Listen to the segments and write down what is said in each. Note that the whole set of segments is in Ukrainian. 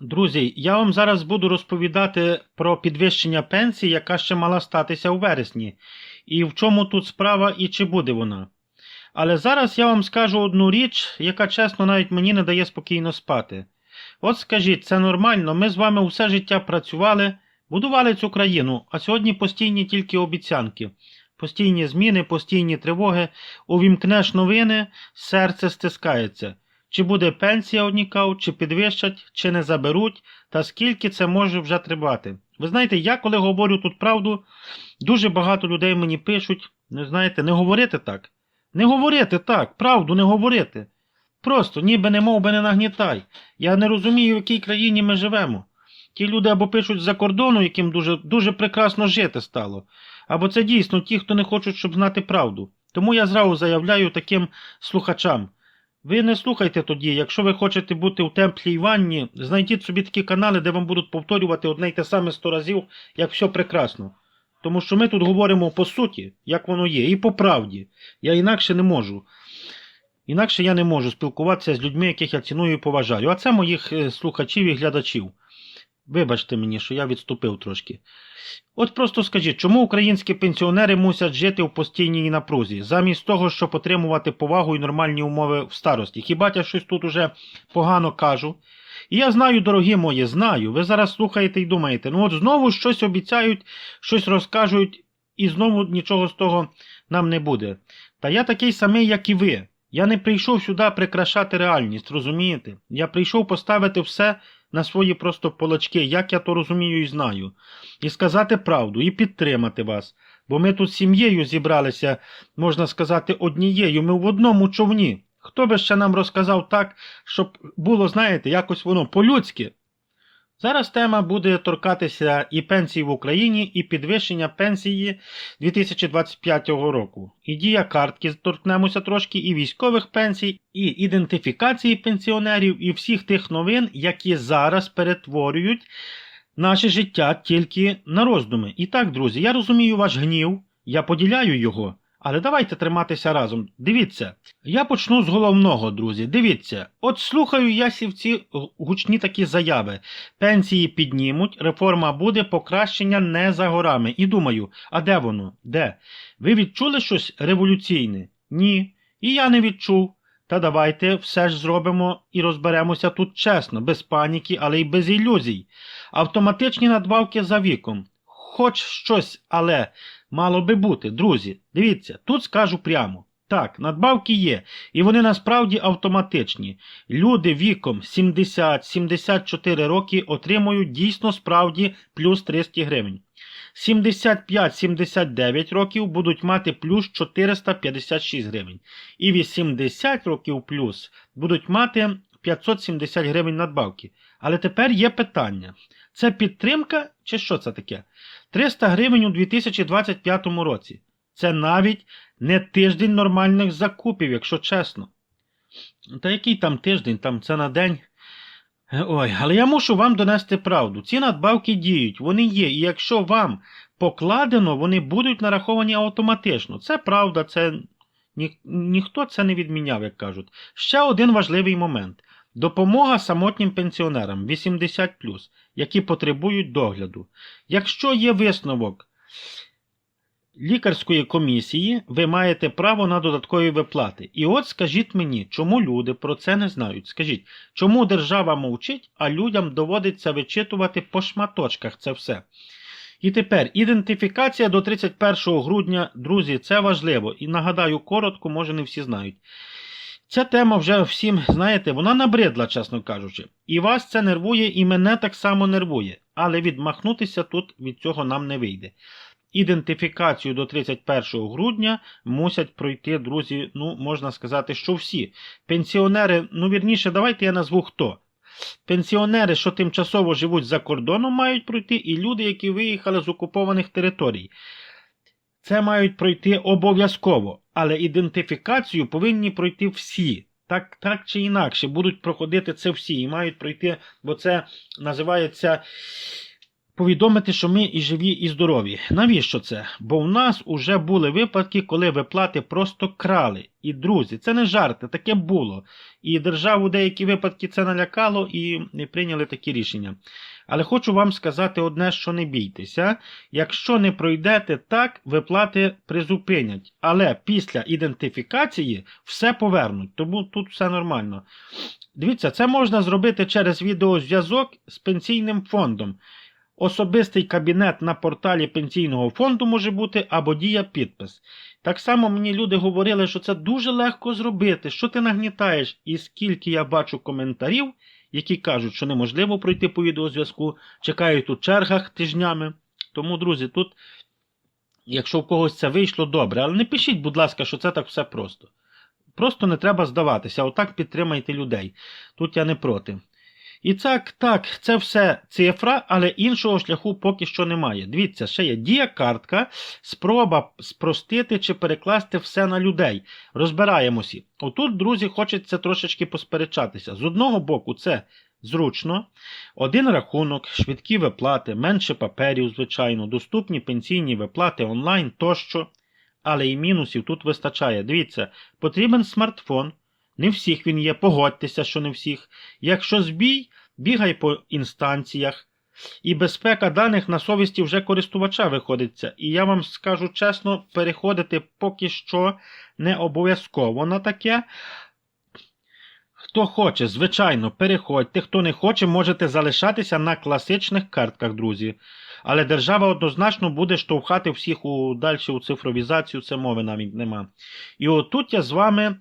Друзі, я вам зараз буду розповідати про підвищення пенсії, яка ще мала статися у вересні, і в чому тут справа і чи буде вона. Але зараз я вам скажу одну річ, яка чесно навіть мені не дає спокійно спати. От скажіть, це нормально, ми з вами все життя працювали, будували цю країну, а сьогодні постійні тільки обіцянки, постійні зміни, постійні тривоги, увімкнеш новини, серце стискається. Чи буде пенсія однікав, чи підвищать, чи не заберуть, та скільки це може вже тривати. Ви знаєте, я коли говорю тут правду, дуже багато людей мені пишуть, не знаєте, не говорити так. Не говорити так, правду не говорити. Просто, ніби не мов би не нагнітай. Я не розумію, в якій країні ми живемо. Ті люди або пишуть з-за кордону, яким дуже, дуже прекрасно жити стало, або це дійсно ті, хто не хочуть, щоб знати правду. Тому я зразу заявляю таким слухачам. Ви не слухайте тоді, якщо ви хочете бути у темплій ванні, знайдіть собі такі канали, де вам будуть повторювати одне й те саме сто разів, як все прекрасно. Тому що ми тут говоримо по суті, як воно є, і по правді. Я інакше не можу. Інакше я не можу спілкуватися з людьми, яких я ціную і поважаю. А це моїх е, слухачів і глядачів. Вибачте мені, що я відступив трошки. От просто скажіть, чому українські пенсіонери мусять жити в постійній напрузі, замість того, щоб отримувати повагу і нормальні умови в старості? Хіба я щось тут уже погано кажу? І я знаю, дорогі мої, знаю. Ви зараз слухаєте і думаєте, ну от знову щось обіцяють, щось розкажуть, і знову нічого з того нам не буде. Та я такий самий, як і ви. Я не прийшов сюди прикрашати реальність, розумієте? Я прийшов поставити все на свої просто полочки, як я то розумію і знаю, і сказати правду, і підтримати вас. Бо ми тут сім'єю зібралися, можна сказати, однією, ми в одному човні. Хто би ще нам розказав так, щоб було, знаєте, якось воно по-людськи? Зараз тема буде торкатися і пенсій в Україні, і підвищення пенсії 2025 року. І дія картки торкнемося трошки, і військових пенсій, і ідентифікації пенсіонерів, і всіх тих новин, які зараз перетворюють наше життя тільки на роздуми. І так, друзі, я розумію ваш гнів, я поділяю його. Але давайте триматися разом. Дивіться, я почну з головного, друзі. Дивіться, от слухаю я ці гучні такі заяви. Пенсії піднімуть, реформа буде, покращення не за горами. І думаю, а де воно? Де? Ви відчули щось революційне? Ні. І я не відчув. Та давайте все ж зробимо і розберемося тут чесно, без паніки, але й без ілюзій. Автоматичні надбавки за віком. Хоч щось, але мало би бути, друзі. Дивіться, тут скажу прямо. Так, надбавки є, і вони насправді автоматичні. Люди віком 70-74 роки отримують дійсно справді плюс 300 гривень. 75-79 років будуть мати плюс 456 гривень. І 80 років плюс будуть мати 570 гривень надбавки. Але тепер є питання: це підтримка чи що це таке? 300 гривень у 2025 році. Це навіть не тиждень нормальних закупів, якщо чесно. Та який там тиждень, там це на день. Ой, але я мушу вам донести правду. Ці надбавки діють, вони є, і якщо вам покладено, вони будуть нараховані автоматично. Це правда, це ні, ніхто це не відміняв, як кажуть. Ще один важливий момент. Допомога самотнім пенсіонерам 80, які потребують догляду. Якщо є висновок лікарської комісії, ви маєте право на додаткові виплати. І от скажіть мені, чому люди про це не знають? Скажіть, чому держава мовчить, а людям доводиться вичитувати по шматочках це все? І тепер ідентифікація до 31 грудня, друзі, це важливо. І нагадаю коротко, може не всі знають. Ця тема вже всім, знаєте, вона набридла, чесно кажучи. І вас це нервує, і мене так само нервує. Але відмахнутися тут від цього нам не вийде. Ідентифікацію до 31 грудня мусять пройти, друзі, ну, можна сказати, що всі. Пенсіонери, ну вірніше, давайте я назву хто. Пенсіонери, що тимчасово живуть за кордоном, мають пройти, і люди, які виїхали з окупованих територій. Це мають пройти обов'язково, але ідентифікацію повинні пройти всі. Так так чи інакше будуть проходити це всі і мають пройти, бо це називається повідомити, що ми і живі, і здорові. Навіщо це? Бо в нас уже були випадки, коли виплати просто крали. І друзі, це не жарти, таке було. І державу деякі випадки це налякало і прийняли такі рішення. Але хочу вам сказати одне, що не бійтеся. Якщо не пройдете так, виплати призупинять. Але після ідентифікації все повернуть. Тому тут все нормально. Дивіться, це можна зробити через відеозв'язок з пенсійним фондом. Особистий кабінет на порталі пенсійного фонду може бути або дія підпис. Так само мені люди говорили, що це дуже легко зробити, що ти нагнітаєш, і скільки я бачу коментарів, які кажуть, що неможливо пройти по відеозв'язку, чекають у чергах тижнями. Тому, друзі, тут, якщо в когось це вийшло, добре, але не пишіть, будь ласка, що це так все просто. Просто не треба здаватися, отак підтримайте людей. Тут я не проти. І так, так, це все цифра, але іншого шляху поки що немає. Дивіться, ще є дія-картка, спроба спростити чи перекласти все на людей. Розбираємося. Отут, друзі, хочеться трошечки посперечатися. З одного боку, це зручно, один рахунок, швидкі виплати, менше паперів, звичайно, доступні пенсійні виплати онлайн тощо. Але і мінусів тут вистачає. Дивіться, потрібен смартфон. Не всіх він є, погодьтеся, що не всіх. Якщо збій, бігай по інстанціях. І безпека даних на совісті вже користувача виходиться. І я вам скажу чесно, переходити поки що не обов'язково на таке. Хто хоче, звичайно, переходьте. Хто не хоче, можете залишатися на класичних картках, друзі. Але держава однозначно буде штовхати всіх у далі у цифровізацію, це мови навіть нема. І отут я з вами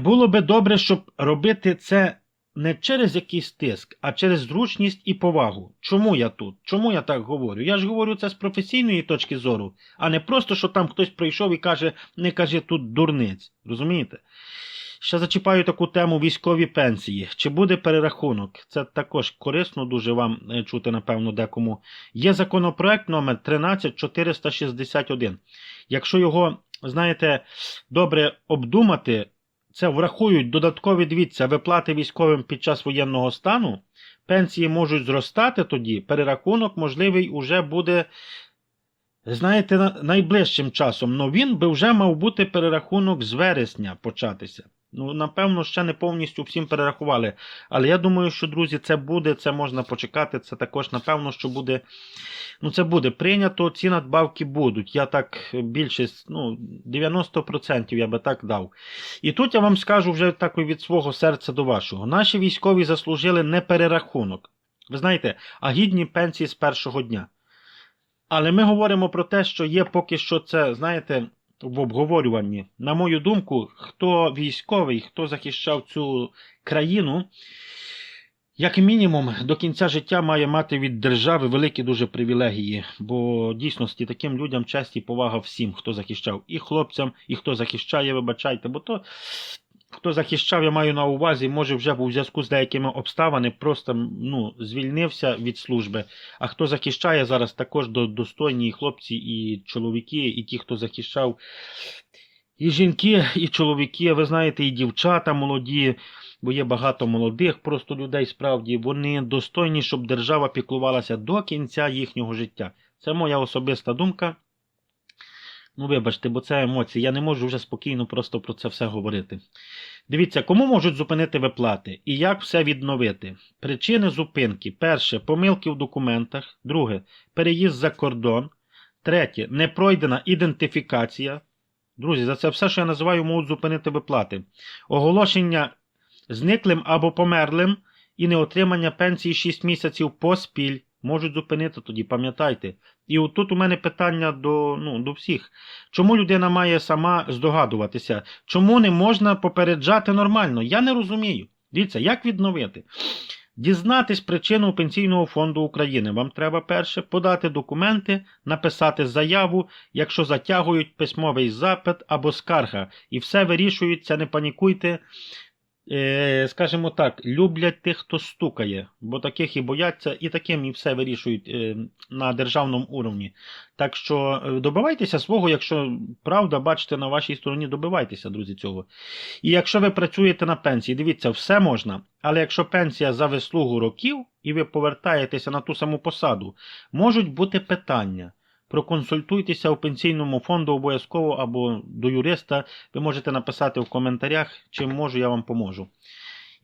було би добре, щоб робити це не через якийсь тиск, а через зручність і повагу. Чому я тут? Чому я так говорю? Я ж говорю це з професійної точки зору, а не просто, що там хтось прийшов і каже, не кажи тут дурниць. Розумієте? Ще зачіпаю таку тему військові пенсії. Чи буде перерахунок? Це також корисно дуже вам е, чути, напевно, декому. Є законопроект номер 13461. Якщо його, знаєте, добре обдумати, це врахують додаткові дивіться, виплати військовим під час воєнного стану, пенсії можуть зростати тоді, перерахунок можливий уже буде, знаєте, найближчим часом. але він би вже мав бути перерахунок з вересня початися. Ну, напевно, ще не повністю всім перерахували. Але я думаю, що, друзі, це буде, це можна почекати. Це також, напевно, що буде. Ну, це буде прийнято, ці надбавки будуть. Я так більшість, ну, 90% я би так дав. І тут я вам скажу вже так від свого серця до вашого. Наші військові заслужили не перерахунок. Ви знаєте, а гідні пенсії з першого дня. Але ми говоримо про те, що є поки що це, знаєте, в обговорюванні. На мою думку, хто військовий, хто захищав цю країну, як мінімум, до кінця життя має мати від держави великі дуже привілегії, бо дійсно таким людям честь і повага всім, хто захищав, і хлопцям, і хто захищає, вибачайте, бо то. Хто захищав, я маю на увазі, може вже у зв'язку з деякими обставинами просто ну, звільнився від служби. А хто захищає зараз також достойні і хлопці, і чоловіки, і ті, хто захищав, і жінки, і чоловіки, ви знаєте, і дівчата молоді, бо є багато молодих просто людей справді. Вони достойні, щоб держава піклувалася до кінця їхнього життя. Це моя особиста думка. Ну, вибачте, бо це емоції. Я не можу вже спокійно просто про це все говорити. Дивіться, кому можуть зупинити виплати і як все відновити. Причини зупинки: перше помилки в документах, друге переїзд за кордон, третє непройдена ідентифікація. Друзі, за це все, що я називаю, можуть зупинити виплати. Оголошення зниклим або померлим і неотримання пенсії 6 місяців поспіль можуть зупинити тоді, пам'ятайте. І от тут у мене питання до, ну, до всіх. Чому людина має сама здогадуватися? Чому не можна попереджати нормально? Я не розумію. Дивіться, як відновити? Дізнатись причину Пенсійного фонду України. Вам треба перше подати документи, написати заяву, якщо затягують письмовий запит або скарга. І все вирішується, не панікуйте. Е, скажімо так, люблять тих, хто стукає, бо таких і бояться, і таким і все вирішують е, на державному уровні. Так що е, добивайтеся свого, якщо правда бачите на вашій стороні, добивайтеся, друзі, цього. І якщо ви працюєте на пенсії, дивіться, все можна. Але якщо пенсія за вислугу років і ви повертаєтеся на ту саму посаду, можуть бути питання. Проконсультуйтеся у пенсійному фонду обов'язково або до юриста. Ви можете написати в коментарях, чим можу, я вам поможу.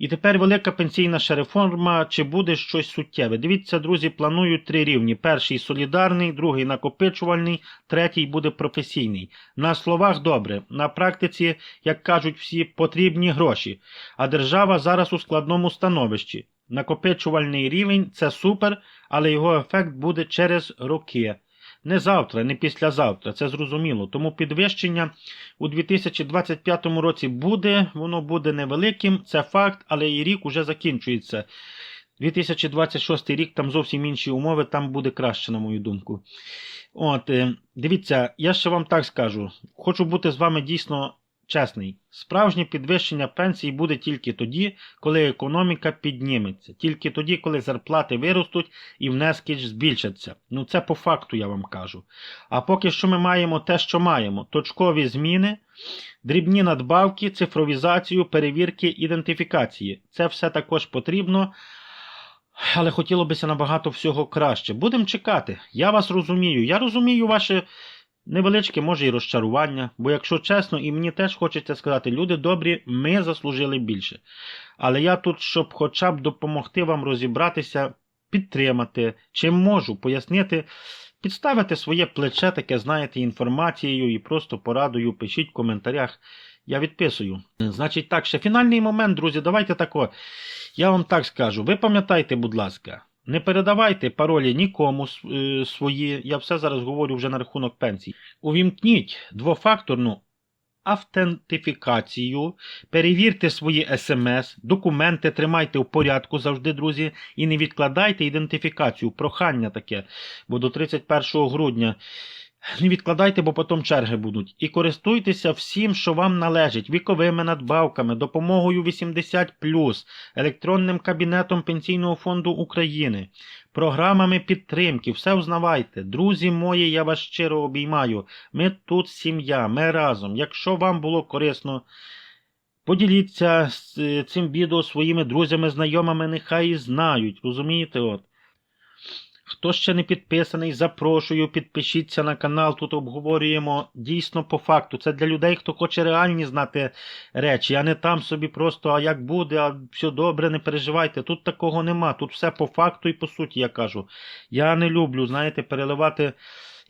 І тепер велика пенсійна ще реформа, чи буде щось суттєве. Дивіться, друзі, планують три рівні: перший солідарний, другий накопичувальний, третій буде професійний. На словах добре, на практиці, як кажуть всі, потрібні гроші. А держава зараз у складному становищі. Накопичувальний рівень це супер, але його ефект буде через роки. Не завтра, не післязавтра, це зрозуміло. Тому підвищення у 2025 році буде, воно буде невеликим, це факт, але і рік уже закінчується. 2026 рік там зовсім інші умови, там буде краще, на мою думку. От, е, дивіться, я ще вам так скажу. Хочу бути з вами дійсно чесний. Справжнє підвищення пенсій буде тільки тоді, коли економіка підніметься, тільки тоді, коли зарплати виростуть і внески збільшаться. Ну це по факту я вам кажу. А поки що ми маємо те, що маємо: точкові зміни, дрібні надбавки, цифровізацію, перевірки, ідентифікації. Це все також потрібно. Але хотіло бися набагато всього краще. Будемо чекати. Я вас розумію. Я розумію ваше невеличке, може, і розчарування, бо, якщо чесно, і мені теж хочеться сказати, люди добрі, ми заслужили більше. Але я тут, щоб хоча б допомогти вам розібратися, підтримати, чим можу, пояснити, підставити своє плече, таке, знаєте, інформацією і просто порадою, пишіть в коментарях. Я відписую. Значить, так, ще фінальний момент, друзі, давайте тако. Я вам так скажу. Ви пам'ятайте, будь ласка, не передавайте паролі нікому е, свої. Я все зараз говорю вже на рахунок пенсій. Увімкніть двофакторну автентифікацію, перевірте свої смс, документи тримайте в порядку завжди, друзі, і не відкладайте ідентифікацію, прохання таке, бо до 31 грудня. Не відкладайте, бо потім черги будуть. І користуйтеся всім, що вам належить, віковими надбавками, допомогою 80, електронним кабінетом Пенсійного фонду України, програмами підтримки. Все взнавайте. Друзі мої, я вас щиро обіймаю. Ми тут сім'я, ми разом. Якщо вам було корисно, поділіться е, цим відео своїми друзями, знайомими, нехай і знають. Розумієте? от. Хто ще не підписаний, запрошую, підпишіться на канал. Тут обговорюємо дійсно по факту. Це для людей, хто хоче реальні знати речі, а не там собі просто, а як буде, а все добре, не переживайте. Тут такого нема. Тут все по факту і по суті, я кажу. Я не люблю, знаєте, переливати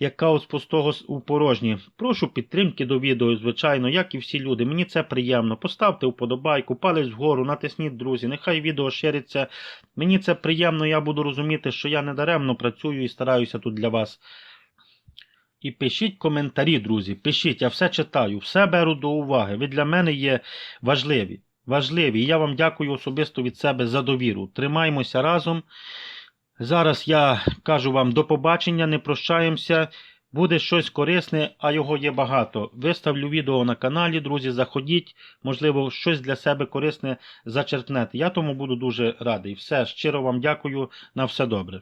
як каус пустого у порожні. Прошу підтримки до відео, звичайно, як і всі люди. Мені це приємно. Поставте вподобайку, палець вгору, натисніть, друзі. Нехай відео шириться. Мені це приємно, я буду розуміти, що я не даремно працюю і стараюся тут для вас. І пишіть коментарі, друзі. Пишіть, я все читаю, все беру до уваги. Ви для мене є важливі. Важливі. І я вам дякую особисто від себе за довіру. Тримаймося разом. Зараз я кажу вам до побачення, не прощаємося. Буде щось корисне, а його є багато. Виставлю відео на каналі, друзі, заходіть, можливо, щось для себе корисне зачерпнете. Я тому буду дуже радий. Все, щиро вам дякую, на все добре.